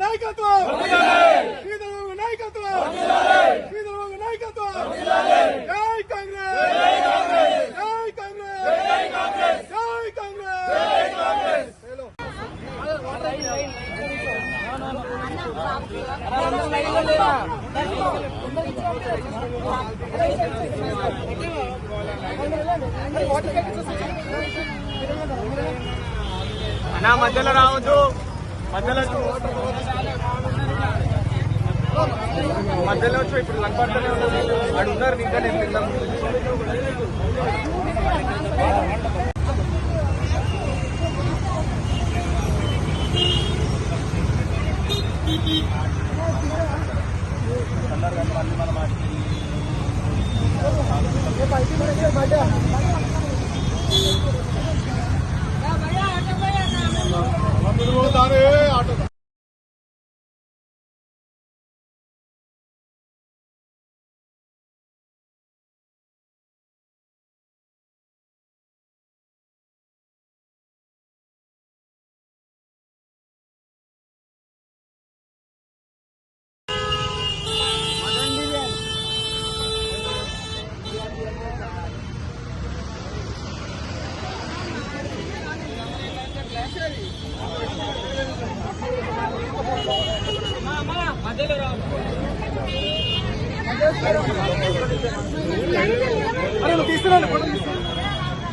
నాయకత్వం! శ్రీధరబాబు నాయకత్వం! శ్రీధరబాబు నాయకత్వం! జై కాంగ్రెస్! జై కాంగ్రెస్! జై కాంగ్రెస్! అన్నా మధ్యలో రావద్దు. మధ్యలో మధ్యలో వచ్చి ఇప్పుడు కనపడుతూనే ఉన్నది అక్కడ ఉన్నారు ఇంకా నేను కింద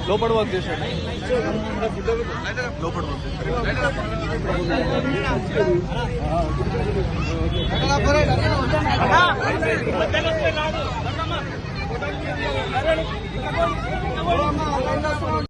లోపల వర్క్ చేశాడు. లోపల వర్క్ చేశాడు.